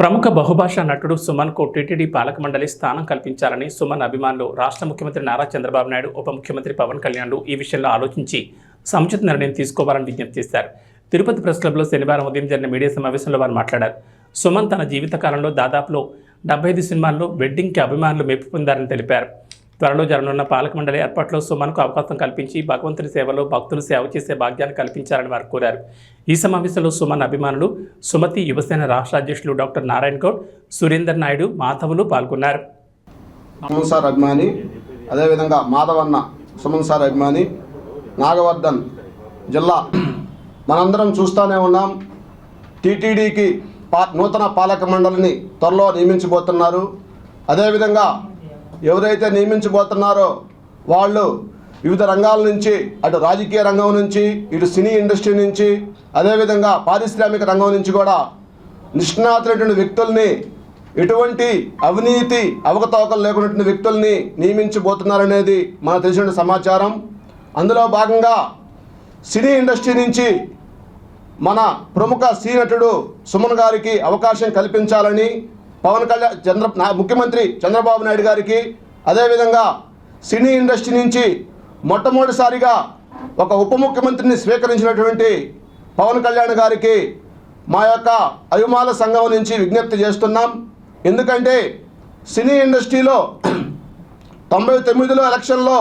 ప్రముఖ బహుభాషా నటుడు సుమన్కు టీటీడీ పాలక మండలి స్థానం కల్పించాలని సుమన్ అభిమానులు రాష్ట్ర ముఖ్యమంత్రి నారా చంద్రబాబు నాయుడు ఉప ముఖ్యమంత్రి పవన్ కళ్యాణ్లు ఈ విషయంలో ఆలోచించి సముచిత నిర్ణయం తీసుకోవాలని విజ్ఞప్తి చేశారు. తిరుపతి ప్రెస్ క్లబ్లో శనివారం ఉదయం జరిగిన మీడియా సమావేశంలో వారు మాట్లాడారు. సుమన్ తన జీవితకాలంలో దాదాపులో డెబ్బై ఐదు సినిమాల్లో వెడ్డింగ్కి అభిమానులు మెప్పు పొందారని తెలిపారు. త్వరలో జరగనున్న పాలక మండలి ఏర్పాట్లో సుమన్కు అవకాశం కల్పించి భగవంతుని సేవలో భక్తులు సేవ చేసే భాగ్యాన్ని కల్పించాలని వారు కోరారు. ఈ సమావేశంలో సుమన్ అభిమానులు సుమతి యువసేన రాష్ట్ర అధ్యక్షులు డాక్టర్ నారాయణ గౌడ్ సురేందర్ నాయుడు మాధవులు పాల్గొన్నారు. సుమన్ సార్ అభిమాని అదేవిధంగా మాధవన్న సుమన్ సార్ అభిమాని నాగవర్ధన్ జిల్లా మనందరం చూస్తూనే ఉన్నాం. టీటీడీకి పా నూతన పాలక మండలిని త్వరలో నియమించబోతున్నారు. అదేవిధంగా ఎవరైతే నియమించబోతున్నారో వాళ్ళు వివిధ రంగాల నుంచి అటు రాజకీయ రంగం నుంచి ఇటు సినీ ఇండస్ట్రీ నుంచి అదేవిధంగా పారిశ్రామిక రంగం నుంచి కూడా నిష్ణాతులైనటువంటి వ్యక్తుల్ని ఎటువంటి అవినీతి అవకతవకలు లేకున్నటువంటి వ్యక్తుల్ని నియమించబోతున్నారనేది మనకు తెలిసిన సమాచారం. అందులో భాగంగా సినీ ఇండస్ట్రీ నుంచి మన ప్రముఖ సీ నటుడు సుమన్ గారికి అవకాశం కల్పించాలని పవన్ కళ్యాణ్ చంద్ర నా- ముఖ్యమంత్రి చంద్రబాబు నాయుడు గారికి అదేవిధంగా సినీ ఇండస్ట్రీ నుంచి మొట్టమొదటిసారిగా ఒక ఉప ముఖ్యమంత్రిని స్వీకరించినటువంటి పవన్ కళ్యాణ్ గారికి మా యొక్క అభిమాన సంఘం నుంచి విజ్ఞప్తి చేస్తున్నాం. ఎందుకంటే సినీ ఇండస్ట్రీలో తొంభై తొమ్మిదిలో ఎలక్షన్లో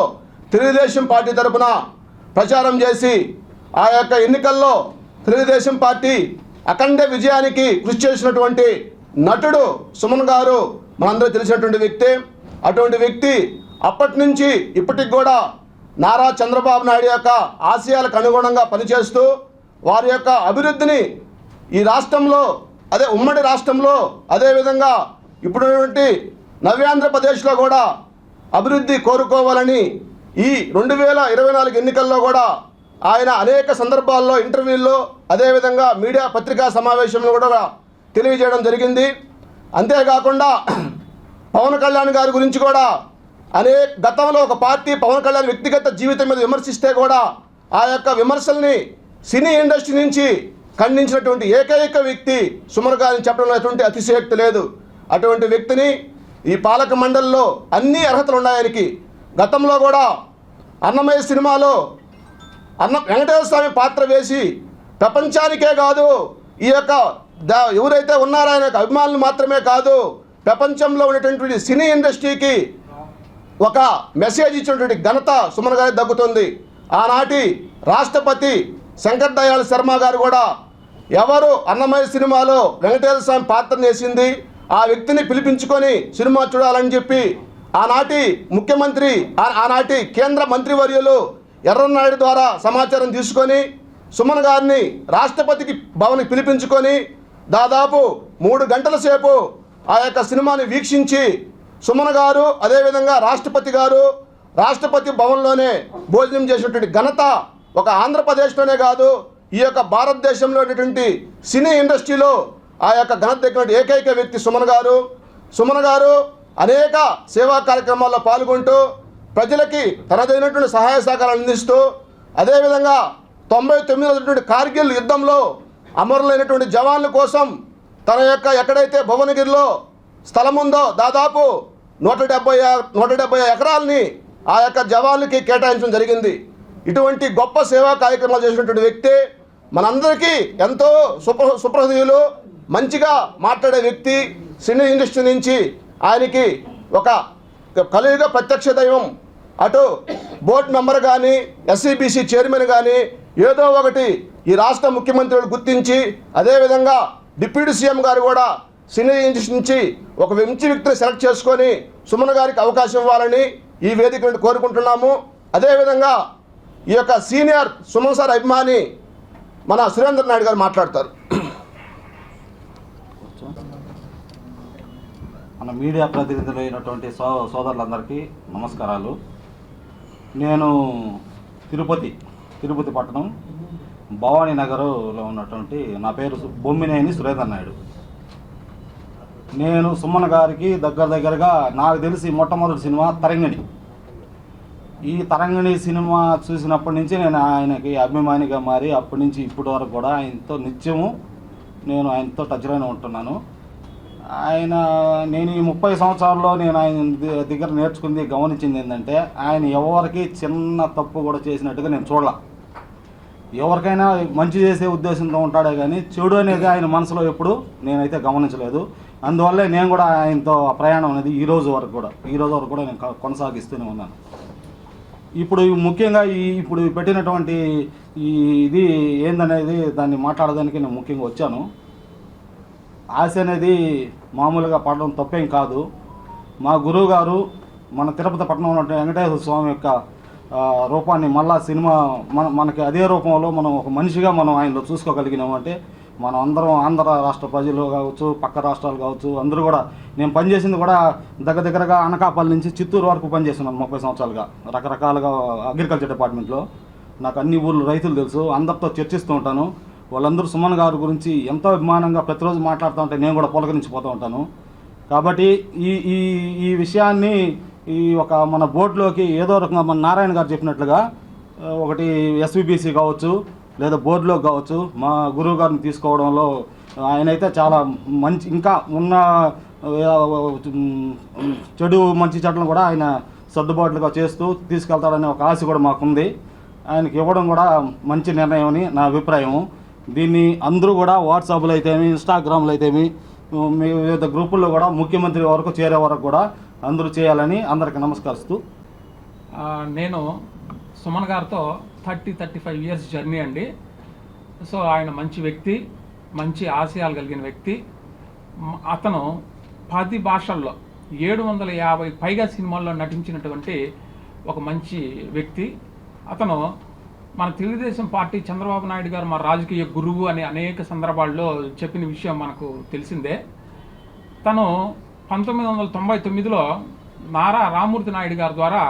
తెలుగుదేశం పార్టీ తరపున ప్రచారం చేసి ఆ యొక్క ఎన్నికల్లో తెలుగుదేశం పార్టీ అఖండ విజయానికి కృషి చేసినటువంటి నటుడు సుమన్ గారు మనందరూ తెలిసినటువంటి వ్యక్తి. అటువంటి వ్యక్తి అప్పటి నుంచి ఇప్పటికి కూడా నారా చంద్రబాబు నాయుడు యొక్క ఆశయాలకు అనుగుణంగా పనిచేస్తూ వారి యొక్క అభివృద్ధిని ఈ రాష్ట్రంలో అదే ఉమ్మడి రాష్ట్రంలో అదేవిధంగా ఇప్పుడున్నటువంటి నవ్యాంధ్రప్రదేశ్లో కూడా అభివృద్ధి కోరుకోవాలని ఈ రెండు వేల ఇరవై నాలుగు ఎన్నికల్లో కూడా ఆయన అనేక సందర్భాల్లో ఇంటర్వ్యూల్లో అదేవిధంగా మీడియా పత్రికా సమావేశంలో కూడా తెలియజేయడం జరిగింది. అంతేకాకుండా పవన్ కళ్యాణ్ గారి గురించి కూడా అనేక గతంలో ఒక పార్టీ పవన్ కళ్యాణ్ వ్యక్తిగత జీవితం మీద విమర్శిస్తే కూడా ఆ యొక్క విమర్శల్ని సినీ ఇండస్ట్రీ నుంచి ఖండించినటువంటి ఏకైక వ్యక్తి సుమర్ గారిని చెప్పడంలో ఎటువంటి అతిశయోక్తి లేదు. అటువంటి వ్యక్తిని ఈ పాలక మండలిలో అన్ని అర్హతలు ఉన్నాయి ఆయనకి గతంలో కూడా అన్నమయ్య సినిమాలో అన్న వెంకటేశ్వర స్వామి పాత్ర వేసి ప్రపంచానికే కాదు ఈ యొక్క దా ఎవరైతే ఉన్నారో ఆయన అభిమానులు మాత్రమే కాదు ప్రపంచంలో ఉన్నటువంటి సినీ ఇండస్ట్రీకి ఒక మెసేజ్ ఇచ్చినటువంటి ఘనత సుమన్ గారికి దక్కుతుంది. ఆనాటి రాష్ట్రపతి శంకర్ దయాళ్ శర్మ గారు కూడా ఎవరు అన్నమయ్య సినిమాలో వెంకటేశ్వర స్వామి పాత్ర వేసింది ఆ వ్యక్తిని పిలిపించుకొని సినిమా చూడాలని చెప్పి ఆనాటి ముఖ్యమంత్రి ఆనాటి కేంద్ర మంత్రివర్యులు ఎర్రనాయుడు ద్వారా సమాచారం తీసుకొని సుమన్ గారిని రాష్ట్రపతికి భవన్కి పిలిపించుకొని దాదాపు మూడు గంటల సేపు ఆ యొక్క సినిమాని వీక్షించి సుమన్ గారు అదేవిధంగా రాష్ట్రపతి గారు రాష్ట్రపతి భవన్లోనే భోజనం చేసినటువంటి ఘనత ఒక ఆంధ్రప్రదేశ్లోనే కాదు ఈ యొక్క భారతదేశంలో ఉన్నటువంటి సినీ ఇండస్ట్రీలో ఆ యొక్క ఘనత ఎక్కినటువంటి ఏకైక వ్యక్తి సుమన్ గారు. సుమన్ గారు అనేక సేవా కార్యక్రమాల్లో పాల్గొంటూ ప్రజలకి తనదైనటువంటి సహాయ సహకారాలు అందిస్తూ అదేవిధంగా తొంభై తొమ్మిది కార్గిల్ యుద్ధంలో అమరులైనటువంటి జవాన్ల కోసం తన యొక్క ఎక్కడైతే భువనగిరిలో స్థలం ఉందో దాదాపు నూట డెబ్బై నూట డెబ్బై ఎకరాలని ఆ యొక్క జవాన్లకి కేటాయించడం జరిగింది. ఇటువంటి గొప్ప సేవా కార్యక్రమాలు చేసినటువంటి వ్యక్తి మనందరికీ ఎంతో సుప్ర సుప్రహృదయులు మంచిగా మాట్లాడే వ్యక్తి సినీ ఇండస్ట్రీ నుంచి ఆయనకి ఒక కలియుగ ప్రత్యక్ష దైవం అటు బోర్డు మెంబర్ కానీ ఎస్సీబీసీ చైర్మన్ కానీ ఏదో ఒకటి ఈ రాష్ట్ర ముఖ్యమంత్రులు గుర్తించి అదేవిధంగా డిప్యూటీ సీఎం గారు కూడా సినీ ఇండస్ట్రీ నుంచి ఒక మంచి వ్యక్తిని సెలెక్ట్ చేసుకొని సుమన్ గారికి అవకాశం ఇవ్వాలని ఈ వేదిక నుండి కోరుకుంటున్నాము. అదేవిధంగా ఈ యొక్క సీనియర్ సుమన్ సార్ అభిమాని మన సురేంద్ర నాయుడు గారు మాట్లాడతారు. మన మీడియా ప్రతినిధులు అయినటువంటి సో సోదరులందరికీ నమస్కారాలు. నేను తిరుపతి తిరుపతి పట్టణం భవానీ నగర్లో ఉన్నటువంటి నా పేరు బొమ్మినేని సురేందర్ నాయుడు. నేను సుమన్ గారికి దగ్గర దగ్గరగా నాకు తెలిసి మొట్టమొదటి సినిమా తరంగిణి. ఈ తరంగిణి సినిమా చూసినప్పటి నుంచి నేను ఆయనకి అభిమానిగా మారి అప్పటి నుంచి ఇప్పటి వరకు కూడా ఆయనతో నిత్యము నేను ఆయనతో టచ్లోనే ఉంటున్నాను. ఆయన నేను ఈ ముప్పై సంవత్సరాల్లో నేను ఆయన దగ్గర నేర్చుకుంది గమనించింది ఏంటంటే ఆయన ఎవరికి చిన్న తప్పు కూడా చేసినట్టుగా నేను చూడలే. ఎవరికైనా మంచి చేసే ఉద్దేశంతో ఉంటాడే కానీ చెడు అనేది ఆయన మనసులో ఎప్పుడు నేనైతే గమనించలేదు. అందువల్లే నేను కూడా ఆయనతో ఆ ప్రయాణం అనేది ఈ రోజు వరకు కూడా ఈ రోజు వరకు కూడా నేను కొనసాగిస్తూనే ఉన్నాను. ఇప్పుడు ముఖ్యంగా ఈ ఇప్పుడు పెట్టినటువంటి ఈ ఇది ఏందనేది దాన్ని మాట్లాడడానికి నేను ముఖ్యంగా వచ్చాను. ఆశ అనేది మామూలుగా పడడం తప్పేం కాదు. మా గురువు గారు మన తిరుపతి పట్టణంలో వెంకటేశ్వర స్వామి యొక్క రూపాన్ని మళ్ళా సినిమా మన మనకి అదే రూపంలో మనం ఒక మనిషిగా మనం ఆయనలో చూసుకోగలిగినామంటే మనం అందరం ఆంధ్ర రాష్ట్ర ప్రజలు కావచ్చు పక్క రాష్ట్రాలు కావచ్చు అందరూ కూడా నేను పనిచేసింది కూడా దగ్గర దగ్గరగా అనకాపల్లి నుంచి చిత్తూరు వరకు పనిచేస్తున్నాను ముప్పై సంవత్సరాలుగా. రకరకాలుగా అగ్రికల్చర్ డిపార్ట్మెంట్లో. నాకు అన్ని ఊర్లు రైతులు తెలుసు అందరితో చర్చిస్తూ ఉంటాను. వాళ్ళందరూ సుమన్ గారి గురించి ఎంతో అభిమానంగా ప్రతిరోజు మాట్లాడుతూ ఉంటే నేను కూడా పొలకరించిపోతూ ఉంటాను. కాబట్టి ఈ ఈ ఈ విషయాన్ని ఈ ఒక మన బోర్డులోకి ఏదో రకంగా మన నారాయణ గారు చెప్పినట్లుగా ఒకటి ఎస్విబిసి కావచ్చు లేదా బోర్డులో కావచ్చు మా గురువు గారిని తీసుకోవడంలో ఆయనైతే చాలా మంచి ఇంకా ఉన్న చెడు మంచి చెట్లను కూడా ఆయన సర్దుబాట్లుగా చేస్తూ తీసుకెళ్తాడనే ఒక ఆశ కూడా మాకుంది. ఆయనకి ఇవ్వడం కూడా మంచి నిర్ణయం అని నా అభిప్రాయం దీన్ని అందరూ కూడా వాట్సాప్లో అయితేమి ఇన్స్టాగ్రామ్లో అయితేమి మీ వివిధ గ్రూపుల్లో కూడా ముఖ్యమంత్రి వరకు చేరే వరకు కూడా అందరూ చేయాలని అందరికి నమస్కరిస్తూ. నేను సుమన్ గారితో thirty thirty five years journey అండి. సో ఆయన మంచి వ్యక్తి మంచి ఆశయాలు కలిగిన వ్యక్తి. అతను పది భాషల్లో ఏడు వందల యాభై పైగా సినిమాల్లో నటించినటువంటి ఒక మంచి వ్యక్తి. అతను మన తెలుగుదేశం పార్టీ చంద్రబాబు నాయుడు గారు మా రాజకీయ గురువు అని అనేక సందర్భాల్లో చెప్పిన విషయం మనకు తెలిసిందే. తను పంతొమ్మిది వందల తొంభై తొమ్మిదిలో నారా రామూర్తి నాయుడు గారి ద్వారా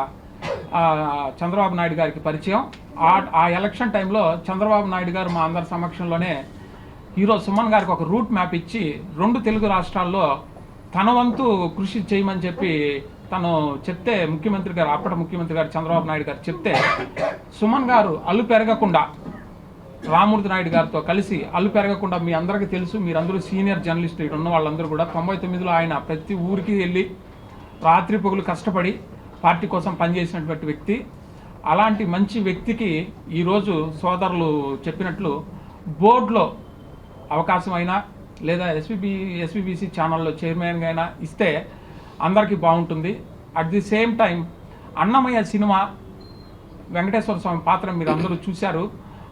చంద్రబాబు నాయుడు గారికి పరిచయం. ఆ ఆ ఎలక్షన్ టైంలో చంద్రబాబు నాయుడు గారు మా అందరి సమక్షంలోనే హీరో సుమన్ గారికి ఒక రూట్ మ్యాప్ ఇచ్చి రెండు తెలుగు రాష్ట్రాల్లో తన వంతు కృషి చేయమని చెప్పి తను చెప్తే ముఖ్యమంత్రి గారు అప్పటి ముఖ్యమంత్రి గారు చంద్రబాబు నాయుడు గారు చెప్తే సుమన్ గారు అల్లు పెరగకుండా రామూర్తి నాయుడు గారితో కలిసి అల్లు పెరగకుండా మీ అందరికీ తెలుసు మీరందరూ సీనియర్ జర్నలిస్ట్ ఇక్కడ ఉన్న వాళ్ళందరూ కూడా. తొంభై తొమ్మిదిలో ఆయన ప్రతి ఊరికి వెళ్ళి రాత్రి పగులు కష్టపడి పార్టీ కోసం పనిచేసినటువంటి వ్యక్తి. అలాంటి మంచి వ్యక్తికి ఈరోజు సోదరులు చెప్పినట్లు బోర్డులో అవకాశం అయినా లేదా ఎస్పీబీ ఎస్పీబీసీ ఛానల్లో చైర్మన్గా అయినా ఇస్తే అందరికీ బాగుంటుంది. At the same time Annamayya cinema Venkateswara Swami పాత్ర మీరు అందరూ చూశారు.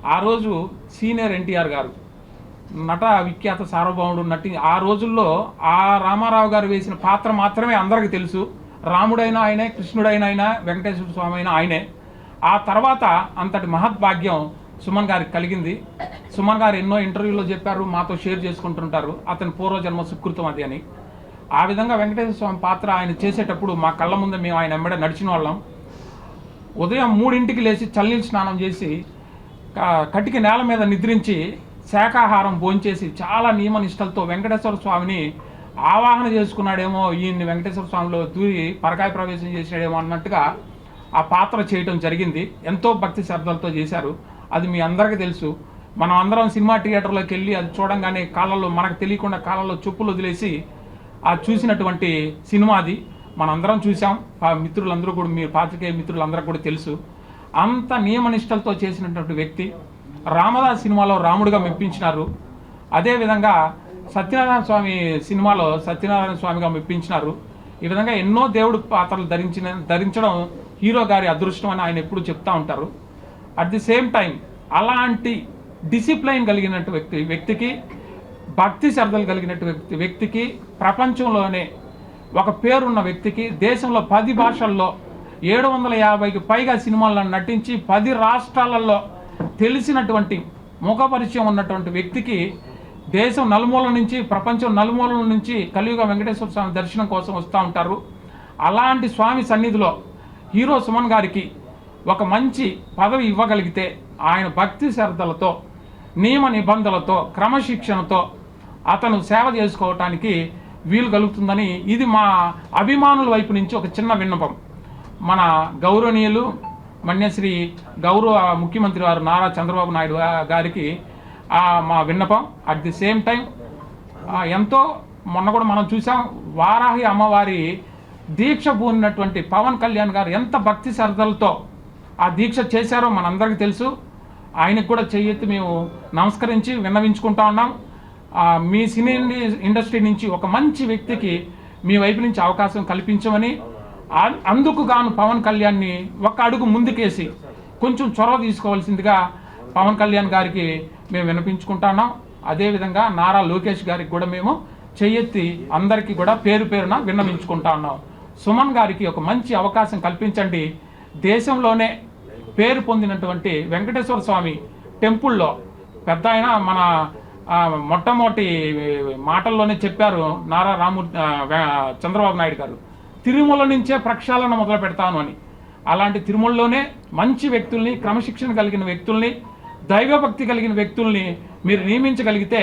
ఆ రోజు సీనియర్ ఎన్టీఆర్ గారు నట విఖ్యాత సార్వభౌముడు నటి ఆ రోజుల్లో ఆ రామారావు గారు వేసిన పాత్ర మాత్రమే అందరికీ తెలుసు. రాముడైనా ఆయనే కృష్ణుడైనా అయినా వెంకటేశ్వర స్వామి అయినా ఆయనే. ఆ తర్వాత అంతటి మహద్భాగ్యం సుమన్ గారికి కలిగింది. సుమన్ గారు ఎన్నో ఇంటర్వ్యూలో చెప్పారు మాతో షేర్ చేసుకుంటుంటారు. అతని పూర్వజన్మ సుకృతం అది అని. ఆ విధంగా వెంకటేశ్వర స్వామి పాత్ర ఆయన చేసేటప్పుడు మా కళ్ళ ముందే మేము ఆయన వెంబడే నడిచిన వాళ్ళం. ఉదయం మూడింటికి లేచి చల్లనీళ్ళు స్నానం చేసి కటిక నేల మీద నిద్రించి శాకాహారం భోంచేసి చాలా నియమ నిష్టలతో వెంకటేశ్వర స్వామిని ఆవాహన చేసుకున్నాడేమో ఈయన్ని వెంకటేశ్వర స్వామిలో దూరి పరకాయ ప్రవేశం చేసాడేమో అన్నట్టుగా ఆ పాత్ర చేయటం జరిగింది. ఎంతో భక్తి శ్రద్ధలతో చేశారు. అది మీ అందరికీ తెలుసు. మనం అందరం సినిమా థియేటర్లోకి వెళ్ళి అది చూడంగానే కాళ్ళలో మనకు తెలియకుండా కాళ్ళలో చెప్పులు వదిలేసి ఆ చూసినటువంటి సినిమా అది. మనందరం చూసాం మిత్రులందరూ కూడా మీ పాత్రికేయ మిత్రులందరూ కూడా తెలుసు. అంత నియమనిష్టలతో చేసినటువంటి వ్యక్తి రామదాస్ సినిమాలో రాముడిగా మెప్పించినారు. అదేవిధంగా సత్యనారాయణ స్వామి సినిమాలో సత్యనారాయణ స్వామిగా మెప్పించినారు. ఈ విధంగా ఎన్నో దేవుడు పాత్రలు ధరించిన ధరించడం హీరో గారి అదృష్టం అని ఆయన ఎప్పుడు చెప్తా ఉంటారు. అట్ ది సేమ్ టైం అలాంటి డిసిప్లైన్ కలిగినట్టు వ్యక్తి వ్యక్తికి భక్తి శ్రద్ధలు కలిగినట్టు వ్యక్తి వ్యక్తికి ప్రపంచంలోనే ఒక పేరున్న వ్యక్తికి దేశంలో పది భాషల్లో ఏడు వందల యాభైకి పైగా సినిమాల్లో నటించి పది రాష్ట్రాలలో తెలిసినటువంటి ముఖ పరిచయం ఉన్నటువంటి వ్యక్తికి దేశం నలుమూలల నుంచి ప్రపంచం నలుమూలల నుంచి కలియుగ వెంకటేశ్వర స్వామి దర్శనం కోసం వస్తూ ఉంటారు. అలాంటి స్వామి సన్నిధిలో హీరో సుమన్ గారికి ఒక మంచి పదవి ఇవ్వగలిగితే ఆయన భక్తి శ్రద్ధలతో నియమ నిబంధనలతో క్రమశిక్షణతో అతను సేవ చేసుకోవటానికి వీలు కలుగుతుందని ఇది మా అభిమానుల వైపు నుంచి ఒక చిన్న విన్నపం. మన గౌరవనీయులు మన్యశ్రీ గౌరవ ముఖ్యమంత్రి వారు నారా చంద్రబాబు నాయుడు గారికి మా విన్నపం. అట్ ది సేమ్ టైం ఎంతో మొన్న కూడా మనం చూసాం వారాహి అమ్మవారి దీక్ష పూనినటువంటి పవన్ కళ్యాణ్ గారు ఎంత భక్తి శ్రద్ధలతో ఆ దీక్ష చేశారో మనందరికీ తెలుసు. ఆయనకు కూడా చెయ్యెత్తి మేము నమస్కరించి విన్నవించుకుంటా ఉన్నాం. మీ సినీ ఇండస్ట్రీ నుంచి ఒక మంచి వ్యక్తికి మీ వైపు నుంచి అవకాశం కల్పించమని అందుకు గాను పవన్ కళ్యాణ్ని ఒక అడుగు ముందుకేసి కొంచెం చొరవ తీసుకోవాల్సిందిగా పవన్ కళ్యాణ్ గారికి మేము వినిపించుకుంటున్నాం. అదేవిధంగా నారా లోకేష్ గారికి కూడా మేము చెయ్యెత్తి అందరికీ కూడా పేరు పేరున విన్నవించుకుంటా ఉన్నాం. సుమన్ గారికి ఒక మంచి అవకాశం కల్పించండి. దేశంలోనే పేరు పొందినటువంటి వెంకటేశ్వర స్వామి టెంపుల్లో పెద్ద ఆయన మన మొట్టమొదటి మాటల్లోనే చెప్పారు నారా రాము చంద్రబాబు నాయుడు గారు. తిరుమల నుంచే ప్రక్షాళన మొదలు పెడతాను అని. అలాంటి తిరుమలలోనే మంచి వ్యక్తుల్ని క్రమశిక్షణ కలిగిన వ్యక్తుల్ని దైవభక్తి కలిగిన వ్యక్తుల్ని మీరు నియమించగలిగితే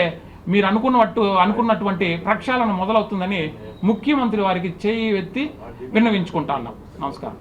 మీరు అనుకున్నట్టు అనుకున్నటువంటి ప్రక్షాళన మొదలవుతుందని ముఖ్యమంత్రి వారికి చేయి ఎత్తి విన్నవించుకుంటా ఉన్నాం. నమస్కారం.